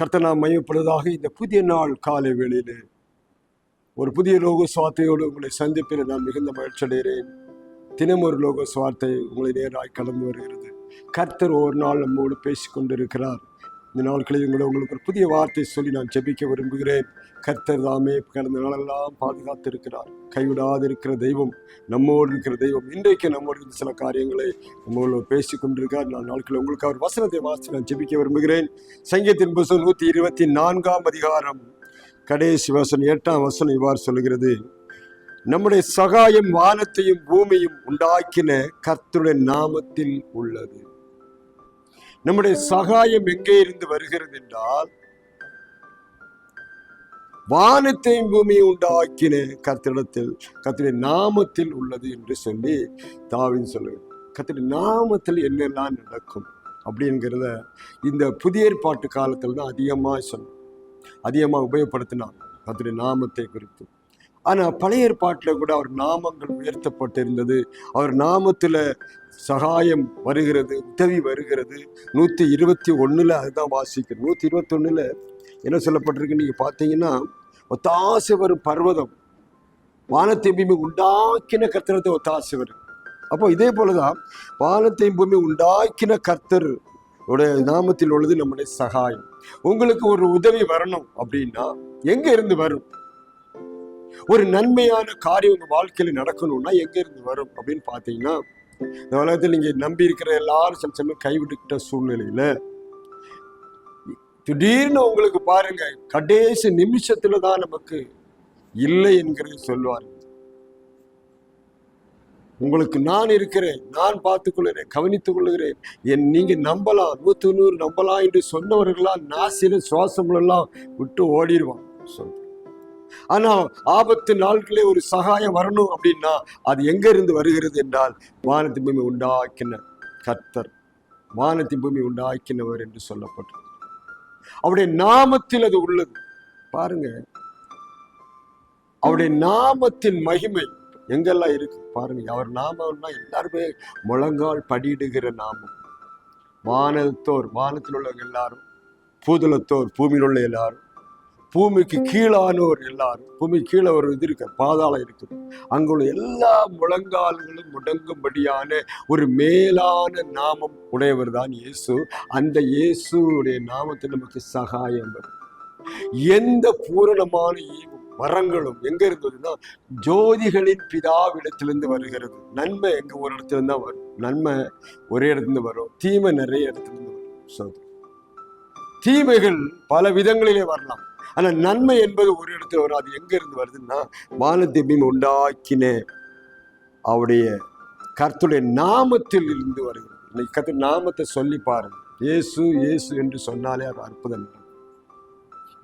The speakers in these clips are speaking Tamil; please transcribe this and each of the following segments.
கர்த்தனா மையப்படுவதாக இந்த புதிய நாள் காலை வேளையிலே ஒரு புதிய லோக சுவார்த்தையோடு உங்களை சந்திப்பில் நான் மிகுந்த மகிழ்ச்சி அடைகிறேன். தினம் ஒரு லோக சுவார்த்தை உங்களை நேராய் கடந்து வருகிறது. கர்த்தர் ஒரு நாள் நம்மோடு பேசிக்கொண்டிருக்கிறார். இந்த நாட்களில் கூட உங்களுக்கு ஒரு புதிய வார்த்தை சொல்லி நான் ஜெபிக்க விரும்புகிறேன். கர்த்தர் தாமே கடந்த நாளெல்லாம் பாதுகாத்து இருக்கிறார் கைவிடாது இருக்கிற தெய்வம் நம்மோடு இருக்கிற தெய்வம். இன்றைக்கு நம்மோடு இருந்த சில காரியங்களை நம்மளோட பேசி கொண்டிருக்கார் நான் நாட்களில் உங்களுக்கு அவர் வசனத்தை வாசி நான் ஜெபிக்க விரும்புகிறேன். சங்கீதத்தின் புஸ்தகம் நூற்றி இருபத்தி நான்காம் அதிகாரம் கடைசி வசனம் எட்டாம் வசனம் இவ்வாறு சொல்லுகிறது. நம்முடைய சகாயம் வானத்தையும் பூமியும் உண்டாக்கின கர்த்தருடைய நாமத்தில் உள்ளது. நம்முடைய சகாயம் எங்கே இருந்து வருகிறது என்றால் வானத்தையும் பூமியை உண்டாக்கின கத்திடத்தில் கர்த்தருடைய நாமத்தில் உள்ளது என்று சொல்லி தாவின் சொல்லுங்க கர்த்தருடைய நாமத்தில் என்னெல்லாம் நடக்கும் அப்படிங்கிறத இந்த புதிய ஏற்பாட்டு காலத்தில் தான் அதிகமாக சொன்னோம் அதிகமாக உபயோகப்படுத்தினான் கர்த்தருடைய நாமத்தை குறித்து. ஆனால் பழைய ஏற்பாட்டில் கூட அவர் நாமங்கள் உயர்த்தப்பட்டிருந்தது. அவர் நாமத்தில் சகாயம் வருகிறது உதவி வருகிறது. நூற்றி இருபத்தி ஒன்றில் அதுதான் வாசிக்கிறோம். நூற்றி இருபத்தொன்னில் என்ன சொல்லப்பட்டிருக்கு? நீங்கள் பார்த்தீங்கன்னா ஒத்தாசை வரும் பர்வதம் வானத்தை பூமி உண்டாக்கின கர்த்தரத்தை ஒத்தாசை வரும். அப்போ இதே போல தான் வானத்தையும் பூமி உண்டாக்கின கர்த்தர் உடைய நாமத்தில் உள்ளது நம்முடைய சகாயம். உங்களுக்கு ஒரு உதவி வரணும் அப்படின்னா எங்கே இருந்து வரும்? ஒரு நன்மையான காரியம் உங்க வாழ்க்கையில நடக்கணும்னா எங்க இருந்து வரும் அப்படின்னு பாத்தீங்கன்னா இந்த உலகத்தில் நீங்க நம்பி இருக்கிற எல்லாரும் சில சமயம் கைவிட்டுக்கிட்ட சூழ்நிலையில திடீர்னு உங்களுக்கு பாருங்க கடைசி நிமிஷத்துல தான் நமக்கு இல்லை என்கிறது சொல்லுவார். உங்களுக்கு நான் இருக்கிறேன் நான் பார்த்துக் கொள்கிறேன் கவனித்துக் கொள்கிறேன். என் நீங்க நம்பலாம் நூத்தி நூறு நம்பலாம் என்று சொன்னவர்களால் நாசில சுவாசங்களெல்லாம் விட்டு ஓடிடுவான் ஆனா ஆபத்து நாட்களே ஒரு சகாயம் வரணும் அப்படின்னா அது எங்க இருந்து வருகிறது என்றால் வானத்தின் பூமி உண்டாக்கின கர்த்தர் வானத்தின் பூமி உண்டாக்கினவர் என்று சொல்லப்பட்டது. அவருடைய நாமத்தில் அது உள்ளது. பாருங்க. அவருடைய நாமத்தின் மகிமை எங்கெல்லாம் இருக்கு? பாருங்க. அவர் நாமம்னா எல்லாருமே முழங்கால் படியிடுகிற நாமம். வானத்தோர் வானத்தில் உள்ளவங்க எல்லாரும் பூதலத்தோர் பூமியில் உள்ள எல்லாரும். பூமிக்கு கீழானோர் எல்லாரும் பூமி கீழே ஒரு இது இருக்க பாதாளம் இருக்குது. அங்குள்ள எல்லா முழங்கால்களும் முடங்கும்படியான ஒரு மேலான நாமம் உடையவர் தான் இயேசு. அந்த இயேசுடைய நாமத்தில் நமக்கு சகாயம் வரும். எந்த பூரணமான ஈவும் வரங்களும் எங்க இருந்ததுன்னா ஜோதிகளின் பிதாவிடத்திலிருந்து வருகிறது. நன்மை எங்க ஒரு இடத்துல தான் வரும். நன்மை ஒரே இடத்துல வரும். தீமை நிறைய இடத்துல இருந்து வரும் தீமைகள் பல விதங்களிலே வரலாம். ஆனா நன்மை என்பது ஒரு இடத்துல வரும் அது எங்க இருந்து வருதுன்னா வானத்தை மீன் உண்டாக்கின அவருடைய கர்த்துடைய நாமத்தில் இருந்து வருகிறது. இன்னைக்கு கத்து நாமத்தை சொல்லி பாருங்க. இயேசு இயேசு என்று சொன்னாலே அது அற்புதம்.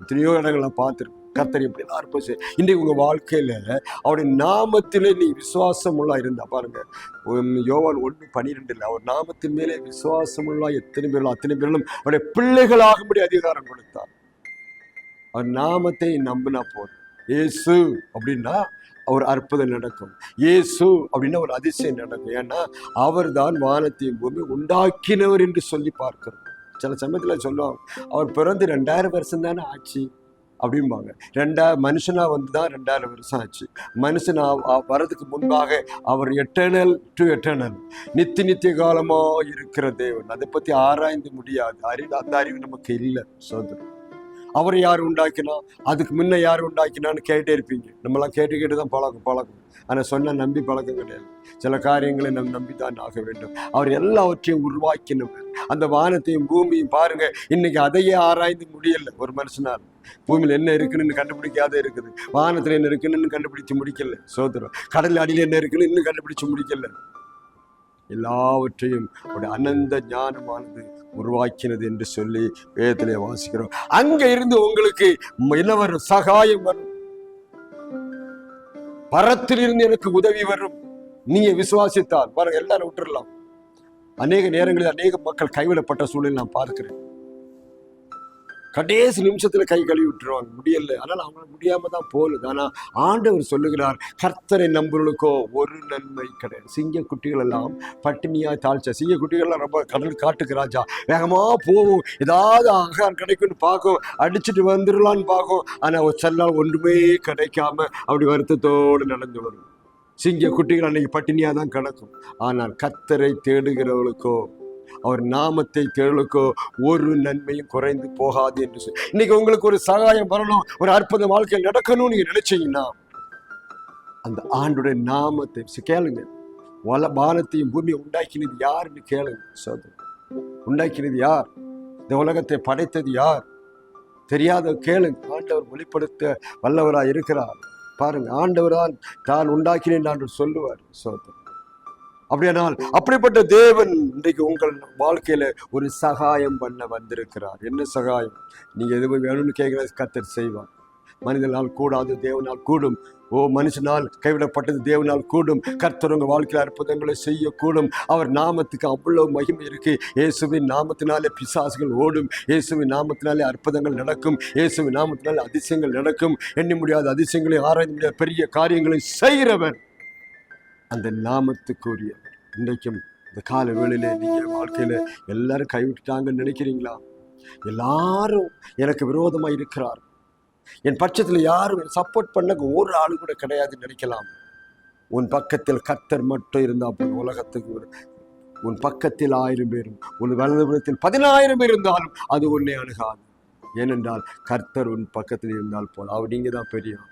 எத்தனையோ இடங்களை பார்த்துருக்கோம் கர்த்தர் எப்படி அற்புதம் செய்ய இன்றைக்கு உங்க வாழ்க்கையில அவருடைய நாமத்திலே நீ விசுவாசமுள்ளா இருந்தா பாருங்க. உம் யோவான் ஒன்று பனிரெண்டுல அவர் நாமத்தின் மேலே விசுவாசமுள்ளா எத்தனை பேரும் அத்தனை பேர்களும் அவருடைய பிள்ளைகளாகும்படி அதிகாரம் கொடுத்தார். அவர் நாமத்தை நம்பினா போதும். ஏசு அப்படின்னா அவர் அற்புதம் நடக்கும். ஏசு அப்படின்னா ஒரு அதிசயம் நடக்கும். ஏன்னா அவர் தான் வானத்தையும் பூமி உண்டாக்கினவர் என்று சொல்லி பார்க்கிறோம். சில சமயத்தில் சொல்லுவாங்க அவர் பிறந்து ரெண்டாயிரம் வருஷம் தானே ஆச்சு அப்படிம்பாங்க. ரெண்டா மனுஷனாக வந்து தான் ரெண்டாயிரம் வருஷம் ஆச்சு. மனுஷன் ஆ- வர்றதுக்கு முன்பாக அவர் எட்டர்னல் டு எட்டர்னல் நித்தி நித்திய காலமாக இருக்கிற தேவன். அதை பற்றி ஆராய்ந்து முடியாது. அறிவு அந்த அறிவு நமக்கு இல்லை சோதனை. அவரை யார் உண்டாக்கினா? அதுக்கு முன்ன யார் உண்டாக்கினான்னு கேட்டே இருப்பீங்க. நம்மளாம் கேட்டு கேட்டு தான் பழக்கம் பழக்கம். ஆனால் சொன்ன நம்பி பழக்கம் கிடையாது. சில காரியங்களை நம் நம்பித்தான் ஆக வேண்டும். அவர் எல்லாவற்றையும் உருவாக்கினவர். அந்த வானத்தையும் பூமியும் பாருங்க. இன்னைக்கு அதையே ஆராய்ந்து முடியல ஒரு மனுஷனால். பூமியில் என்ன இருக்குன்னு கண்டுபிடிக்காத இருக்குது. வானத்தில் என்ன இருக்குன்னு கண்டுபிடிச்சு முடிக்கல. சோதரம் கடல் அடியில் என்ன இருக்குன்னு இன்னும் கண்டுபிடிச்சு முடிக்கல. எல்லாவற்றையும் அவருடைய அனந்த ஞானமானது உருவாக்கினது என்று சொல்லி வேதத்திலே வாசிக்கிறோம். அங்க இருந்து உங்களுக்கு என்ன சகாயம் வரும். பரத்திலிருந்து எனக்கு உதவி வரும். நீங்க விசுவாசித்தால். பாருங்க எல்லாரும் விட்டுடலாம் அநேக நேரங்களில் அநேக மக்கள் கைவிடப்பட்ட சூழலில் நான் பார்க்கிறேன். கடைசி நிமிஷத்துல கை கழுவி விட்டுருவாங்க. முடியல. அதனால அவங்க முடியாம தான் போகுது. ஆனா ஆண்டவர் சொல்லுகிறார் கர்த்தரை நம்பர்களுக்கோ ஒரு நன்மை கிடையாது. சிங்க குட்டிகள் எல்லாம் பட்டினியா தாழ்ச்ச. சிங்க குட்டிகள் எல்லாம் ரொம்ப கடல் காட்டுக்கு ராஜா. வேகமா போகும் ஏதாவது ஆகாரம் கிடைக்கும்னு பார்க்கும். அடிச்சுட்டு வந்துடலான்னு பார்க்கும். ஆனா ஒரு சில நாள் ஒன்றுமே கிடைக்காம அப்படி வருத்தத்தோடு நடந்து வரும் சிங்க குட்டிகள் அன்னைக்கு பட்டினியா தான் கிடக்கும். ஆனால் கத்தரை தேடுகிறவளுக்கோ அவர் நாமத்தை தேடலுக்கோ ஒரு நன்மையும் குறைந்து போகாது என்று சொல்லி இன்னைக்கு உங்களுக்கு ஒரு சகாயம் வரணும் ஒரு அற்புத வாழ்க்கை நடக்கணும்னு நீங்க நினைச்சீங்கன்னா அந்த ஆண்டுடைய நாமத்தை கேளுங்க. வல வானத்தையும் பூமியை உண்டாக்கினது யாருன்னு கேளுங்க சோதரன் உண்டாக்கினது யார்? இந்த உலகத்தை படைத்தது யார்? தெரியாத கேளுங்க. ஆண்டவர் வெளிப்படுத்த வல்லவராக இருக்கிறார். பாருங்க ஆண்டவரால் தான் உண்டாக்கினேன் என்று சொல்லுவார் சோதரன் அப்படியானால் அப்படிப்பட்ட தேவன் இன்றைக்கு உங்கள் வாழ்க்கையில ஒரு சகாயம் பண்ண வந்திருக்கிறார். என்ன சகாயம்? நீங்க எதுவும் வேணும்னு கேட்கிற கத்தர் செய்வார். மனிதனால் கூடாது தேவனால் கூடும். ஓ மனுஷனால் கைவிடப்பட்டது தேவனால் கூடும். கர்த்தர் வாழ்க்கையில் அற்புதங்களை செய்யக்கூடும். அவர் நாமத்துக்கு அவ்வளோ மகிமை இருக்கு. இயேசுவின் நாமத்தினாலே பிசாசுகள் ஓடும். இயேசுவின் நாமத்தினாலே அற்புதங்கள் நடக்கும். இயேசுவின் நாமத்தினாலே அதிசயங்கள் நடக்கும். எண்ணி முடியாத அதிசயங்களை ஆராய்ந்து முடியாத பெரிய காரியங்களை செய்கிறவர். அந்த நாமத்துக்குரியவர் இன்றைக்கும் இந்த கால வேளையில் நீங்கள் வாழ்க்கையில் எல்லாரும் கைவிட்டுட்டாங்கன்னு நினைக்கிறீங்களா? எல்லாரும் எனக்கு விரோதமாக இருக்கிறார். என் பட்சத்தில் யாரும் சப்போர்ட் பண்ண ஒரு ஆளு கூட கிடையாதுன்னு நினைக்கலாம். உன் பக்கத்தில் கர்த்தர் மட்டும் இருந்தா போதும் உலகத்துக்கு ஒரு உன் பக்கத்தில் ஆயிரம் பேரும் உன் வலதுபுறத்தில் பதினாயிரம் பேர் இருந்தாலும் அது உன்னை அணுகாது. ஏனென்றால் கர்த்தர் உன் பக்கத்தில் இருந்தால் போல அவர் நீங்க தான் பெரியவர்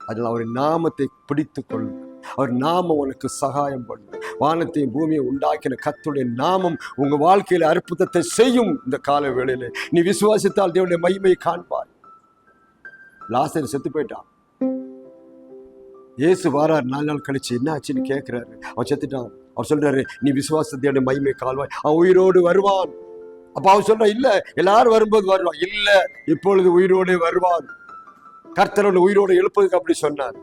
அதில் அவரின் நாமத்தை பிடித்து கொள்ளுங்கள் அவர் நாமம் உனக்கு சகாயம் பண்ணும் வானத்தையும் பூமியை உண்டாக்கின கத்துடைய நாமம் உங்க வாழ்க்கையில அற்புதத்தை செய்யும் இந்த கால வேளையில. நீ விசுவாசித்தால் தேவனுடைய மகிமையை காண்பாய். லாசர் செத்து போயிட்டான். இயேசு வாரார் நாலு நாள் கழிச்சு என்ன ஆச்சுன்னு கேட்கிறாரு அவன் செத்துட்டான். அவர் சொல்றாரு நீ விசுவாசத்தையோட மகிமை கால்வாய் அவன் உயிரோடு வருவான். அப்ப அவன் சொல்ற இல்ல எல்லாரும் வரும்போது வருவான். இல்ல இப்பொழுது உயிரோடு வருவான். கர்த்தரோட உயிரோடு எழுப்பதுக்கு அப்படி சொன்னார்.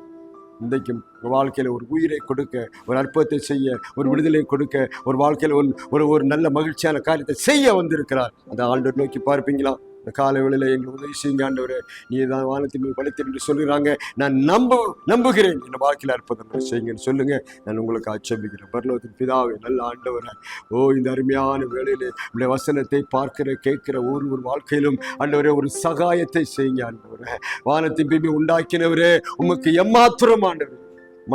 இன்றைக்கும் ஒரு வாழ்க்கையில் ஒரு உயிரை கொடுக்க ஒரு அற்புதத்தை செய்ய ஒரு விடுதலை கொடுக்க ஒரு வாழ்க்கையில் ஒரு ஒரு நல்ல மகிழ்ச்சியான காரியத்தை செய்ய வந்திருக்கிறார். அந்த ஆண்டு நோக்கி பார்ப்பீங்களா? இந்த கால வேளையில் எங்கள் உதவி செய்யுங்க ஆண்டவர். நீ தான் வானத்தின் மீது என்று சொல்லுறாங்க நான் நம்ப நம்புகிறேன். என் வாழ்க்கையில் அற்புதம் செய்யுங்கன்னு சொல்லுங்க. நான் உங்களுக்கு ஆட்சேபிக்கிறேன். பரலோகத்தின் பிதாவை நல்ல ஆண்டவரை. ஓ இந்த அருமையான வேளையில் உடைய வசனத்தை பார்க்கிற கேட்கிற ஒரு ஒரு வாழ்க்கையிலும் ஆண்டவரே ஒரு சகாயத்தை செய்யுங்க ஆண்டவரே. வானத்தின் பிபி உண்டாக்கினவரே உமக்கு எம்மாத்திரம் ஆண்டவர்.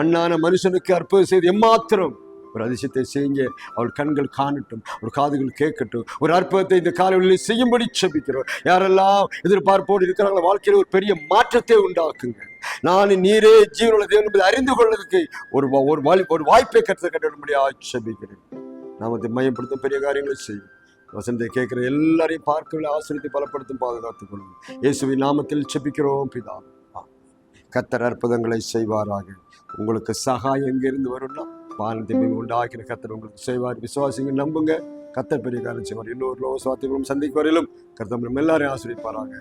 மண்ணான மனுஷனுக்கு அற்புதம் செய்து எம்மாத்திரம். ஒரு அதிசயத்தை செய்யுங்க. அவள் கண்கள் காணட்டும் ஒரு காதுகள் கேட்கட்டும். ஒரு அற்புதத்தை இந்த காலவெளியில் செய்யும்படி செபிக்கிறோம். யாரெல்லாம் எதிர்பார்ப்போடு இருக்கிறாங்களோ வாழ்க்கையில் ஒரு பெரிய மாற்றத்தை உண்டாக்குங்க. நான் நீரே ஜீவனுள்ள தேவன் என்பதை அறிந்து கொள்வதற்கு ஒரு ஒரு வாய் ஒரு வாய்ப்பை கற்று கட்டிடும்படி ஆட்சேபிக்கிறேன் நாமத்தை மையப்படுத்தும் பெரிய காரியங்களை செய்யும் வசந்தை கேட்குற எல்லாரையும் பார்க்கவில்லை ஆசிரியத்தை பலப்படுத்தும் பாதுகாத்துக் கொள்ளும் இயேசுவின் நாமத்தில் செபிக்கிறோம் பிதா. கத்தர் அற்புதங்களை செய்வாராக. உங்களுக்கு சகாயம் எங்கிருந்து வரும்னா வானத்தை மீது உண்டாக்கின கத்தர் உங்களுக்கு செய்வார். விசுவாசிங்க நம்புங்க. கத்தர் பெரிய காலம் செய்வார். இன்னொரு லோக சுவாத்திகளும் சந்திக்கு வரையிலும் கர்த்தம் எல்லாரையும் ஆசிரியப்பாராங்க